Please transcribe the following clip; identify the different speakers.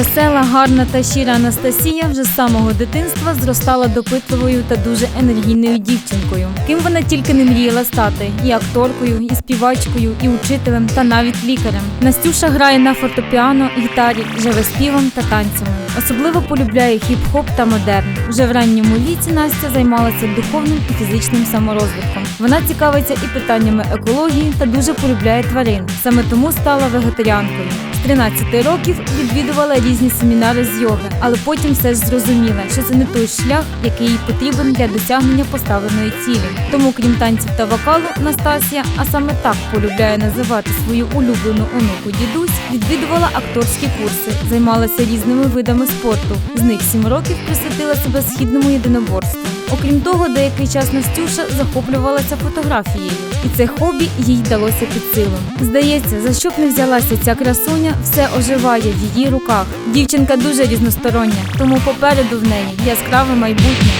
Speaker 1: Весела, гарна та щира Анастасія вже з самого дитинства зростала допитливою та дуже енергійною дівчинкою. Ким вона тільки не мріяла стати і акторкою, і співачкою, і учителем, та навіть лікарем. Настюша грає на фортепіано, гітарі, живе співом та танцями. Особливо полюбляє хіп-хоп та модерн. Вже в ранньому віці Настя займалася духовним і фізичним саморозвитком. Вона цікавиться і питаннями екології та дуже полюбляє тварин. Саме тому стала вегетаріанкою. З 13 років відвідувала різні семінари з йоги, але потім все ж зрозуміла, що це не той шлях, який їй потрібен для досягнення поставленої цілі. Тому, крім танців та вокалу, Настасія, а саме так полюбляє називати свою улюблену онуку дідусь, відвідувала акторські курси, займалася різними видами спорту. З них 7 років присвятила себе східному єдиноборству. Окрім того, деякий час Настюша захоплювалася фотографією, і це хобі їй далося під силу. Здається, за що б не взялася ця красуня, все оживає в її руках. Дівчинка дуже різностороння, тому попереду в неї яскраве майбутнє.